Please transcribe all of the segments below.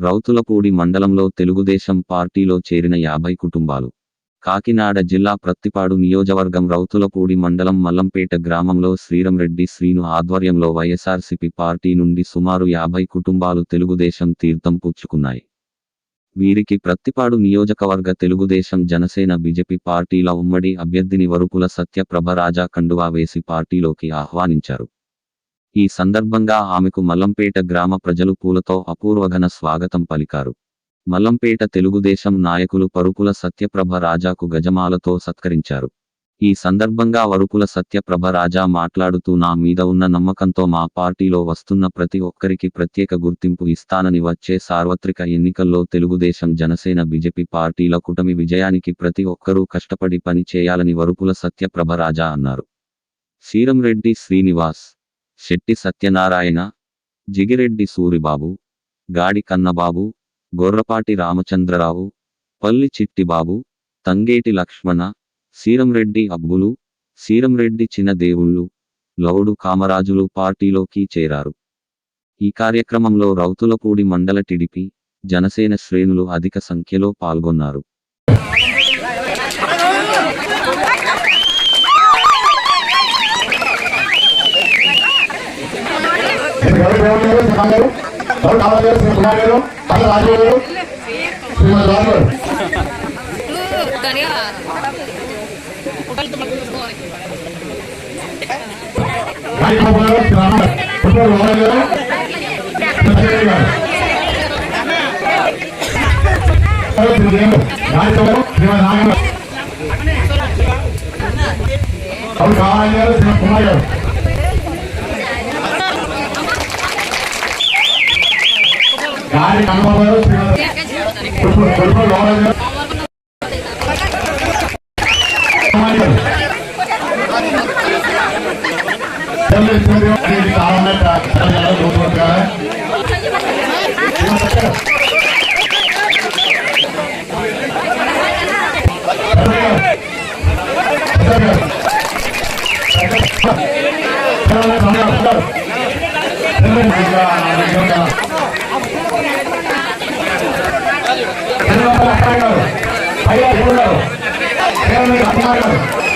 రౌతులపూడి మండలంలో తెలుగుదేశం పార్టీలో చేరిన యాభై కుటుంబాలు. కాకినాడ జిల్లా ప్రత్తిపాడు నియోజకవర్గం రౌతులపూడి మండలం మల్లంపేట గ్రామంలో శ్రీరంరెడ్డి శ్రీను ఆధ్వర్యంలో వైఎస్ఆర్సిపి పార్టీ నుండి సుమారు యాభై కుటుంబాలు తెలుగుదేశం తీర్థం పుచ్చుకున్నాయి. వీరికి ప్రత్తిపాడు నియోజకవర్గ తెలుగుదేశం జనసేన బీజేపీ పార్టీల ఉమ్మడి అభ్యర్థిని వరుపుల సత్యప్రభ రాజా కండువా వేసి పార్టీలోకి ఆహ్వానించారు. ఈ సందర్భంగా ఆమెకు మల్లంపేట గ్రామ ప్రజలు పూలతో అపూర్వఘన స్వాగతం పలికారు. మల్లంపేట తెలుగుదేశం నాయకులు పరుపుల సత్యప్రభ రాజాకు గజమాలతో సత్కరించారు. ఈ సందర్భంగా వరుపుల సత్యప్రభ రాజా మాట్లాడుతూ నా మీద ఉన్న నమ్మకంతో మా పార్టీలో వస్తున్న ప్రతి ఒక్కరికి ప్రత్యేక గుర్తింపు ఇస్తానని వచ్చే సార్వత్రిక ఎన్నికల్లో తెలుగుదేశం జనసేన బీజేపీ పార్టీల కూటమి విజయానికి ప్రతి ఒక్కరూ కష్టపడి పని చేయాలని వరుపుల సత్యప్రభ రాజా అన్నారు. శ్రీరంరెడ్డి శ్రీనివాస్ శెట్టి సత్యనారాయణ జిగిరెడ్డి సూరిబాబు గాడి కన్నబాబు గొర్రపాటి రామచంద్రరావు పల్లి చిట్టిబాబు తంగేటి లక్ష్మణ సీరంరెడ్డి అబ్బులు సీరంరెడ్డి చిన్నదేవుళ్ళు లౌడు కామరాజులు పార్టీలోకి చేరారు. ఈ కార్యక్రమంలో రౌతులపూడి మండల టిడిపి జనసేన శ్రేణులు అధిక సంఖ్యలో పాల్గొన్నారు. అవును కావాలి కుమార్ గారు పల్ల రాజు గారు శ్రీమతి రాజు గారు గాలి బాబు గారు శ్రీ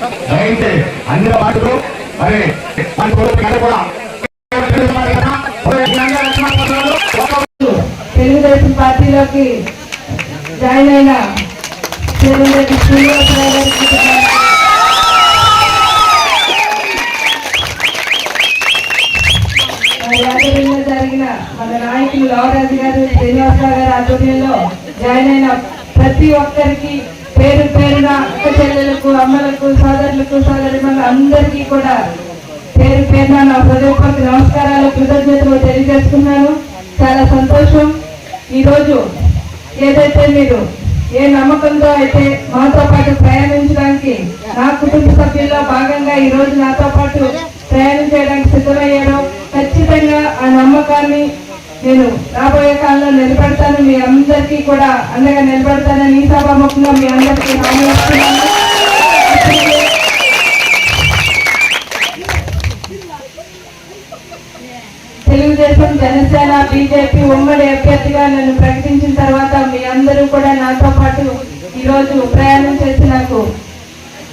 దయచేసి అన్ని మాటలు మరి మన కొడుకు కూడా. తెలుగుదేశం పార్టీలోకి జాయిన్ అయిన తెలుగుదేశం శ్రీనివాసరావు గారికి మరి జరిగిన మన నాయకులు లవరాజు గారు శ్రీనివాసరావు గారి ఆధ్వర్యంలో జాయిన్ అయిన ప్రతి ఒక్కరికి పేరు పేరున చెల్లెలకు అమ్మలకు సోదరులకు సోదరి అందరికీ కూడా పేరు పేరున నా హృదయపూర్వక నమస్కారాలు కృతజ్ఞతలు తెలియజేస్తున్నాను. చాలా సంతోషం. ఈరోజు ఏదైతే మీరు ఏ నమ్మకంతో అయితే మాతో పాటు ప్రయాణించడానికి నా కుటుంబ సభ్యుల్లో భాగంగా ఈ రోజు నాతో పాటు ప్రయాణం చేయడానికి సిద్ధమయ్యారో ఖచ్చితంగా ఆ నమ్మకాన్ని నేను రాబోయే కాలంలో నిలబడతాను. మీ అందరికీ కూడా అండగా నిలబడతాను ఈ సభాముఖంగా మీ అందరికీ హామీ ఇస్తున్నాను. తెలుగుదేశం జనసేన బీజేపీ ఉమ్మడి అభ్యర్థిగా నన్ను ప్రకటించిన తర్వాత మీ అందరూ కూడా నాతో పాటు ఈరోజు ప్రయాణం చేసి నాకు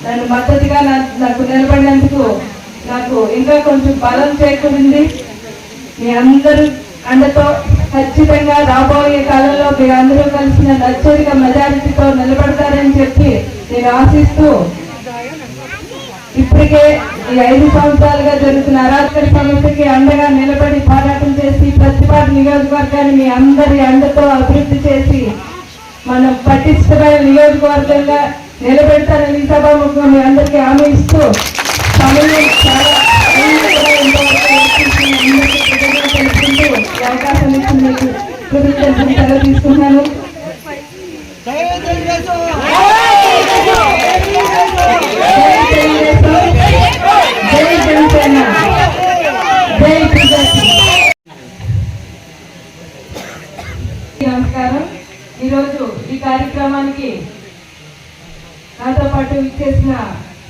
నన్ను మద్దతుగా నా- నాకు నిలబడినందుకు నాకు ఇంకా కొంచెం బలం చేకూరింది. మీ అందరూ అందుతో ఖచ్చితంగా రాబోయే కాలంలో మీరు అందరూ కలిసిన అత్యధిక మెజారిటీతో నిలబడతారని చెప్పి నేను ఆశిస్తూ ఇప్పటికే ఈ ఐదు సంవత్సరాలుగా జరుగుతున్న అరాచక సమస్యకి అండగా నిలబడి పోరాటం చేసి ప్రతిపాటు నియోజకవర్గాన్ని మీ అందరి అండతో అభివృద్ధి చేసి మనం పటిష్టమైన నియోజకవర్గంగా నిలబెడతారని ఈ సభాముఖంగా మీ అందరికీ హామీ ఇస్తూ సమయం చాలా కార్యక్రమానికి నాతో పాటు ఇచ్చేసిన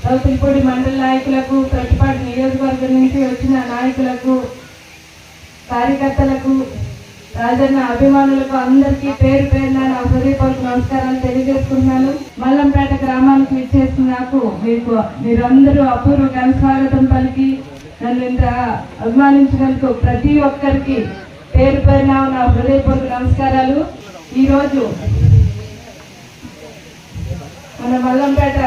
రౌతులపూడి మండల నాయకులకు ప్రతిపాటి నియోజకవర్గం నుంచి వచ్చిన నాయకులకు కార్యకర్తలకు రాజన్న అభిమానులకు అందరికీ పేరు పేరున నా హృదయపూర్వక నమస్కారాలు తెలియజేస్తున్నాను మల్లంపేట గ్రామానికి విచ్చేసిన నాకు మీకు మీరందరూ అపూర్వ ఘన స్వాగతం పలికి నన్ను ఇంత అభిమానించినందుకు ప్రతి ఒక్కరికి పేరు పేరున నా హృదయపూర్వక నమస్కారాలు. ఈరోజు మన మల్లంపేట